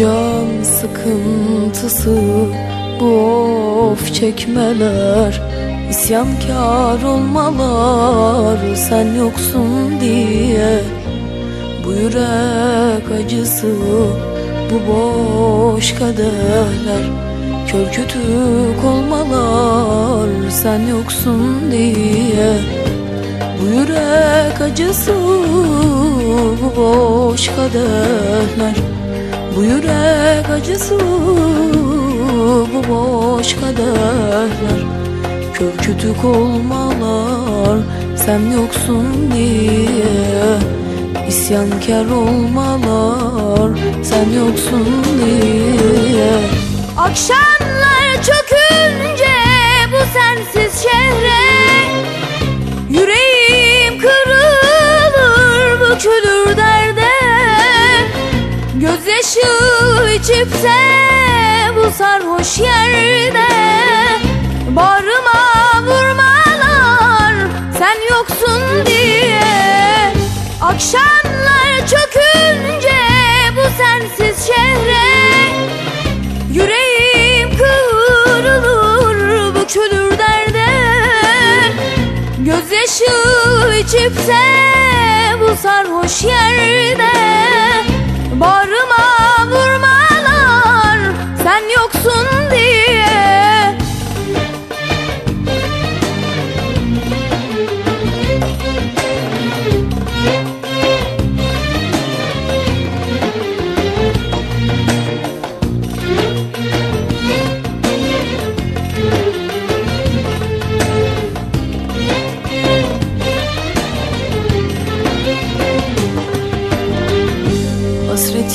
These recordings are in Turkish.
Can sıkıntısı bu of çekmeler İsyankar olmalar sen yoksun diye Bu yürek acısı bu boş kaderler Kör kütük olmalar sen yoksun diye Bu yürek acısı bu boş kaderler Bu yürek acısı bu boş kaderler. Kör olmalar sen yoksun diye. İsyankar olmalar sen yoksun diye. Akşamlar Gözyaşı içipse bu sarhoş yerde Bağrıma vurmalar sen yoksun diye. Akşamlar çökünce bu sensiz şehre Yüreğim kırılır bükülür derde. Gözyaşı içipse bu sarhoş yerde Bağrıma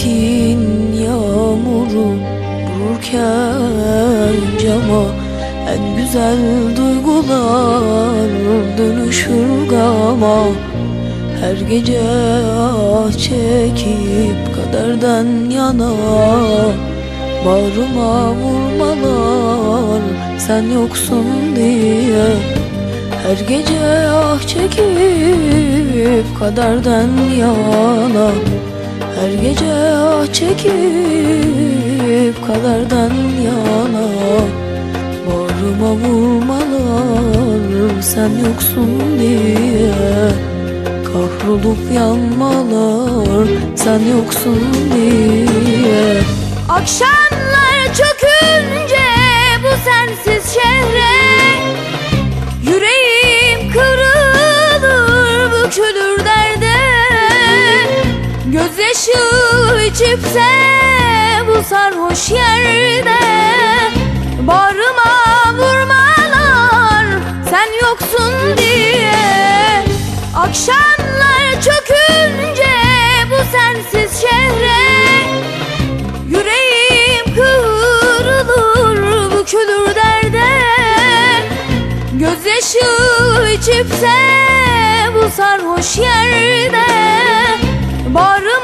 Hasretin yağmuru vururken cama En güzel duygular dönüşür gama. Her gece ah çekip kaderden yana Bağrıma vurmalar sen yoksun diye. Her gece ah çekip kaderden yana her gece ah çekip kaderden yana Bağrıma vurmalar sen yoksun diye Kahrolup yanmalar sen yoksun diye Akşamlar çökünce bu sensiz şehre sarhoş yerde Bağrıma vurmalar sen yoksun diye. Akşamlar çökünce bu sensiz şehre Yüreğim kırılır bükülür derde. Gözyaşı içipse bu sarhoş yerde Bağrıma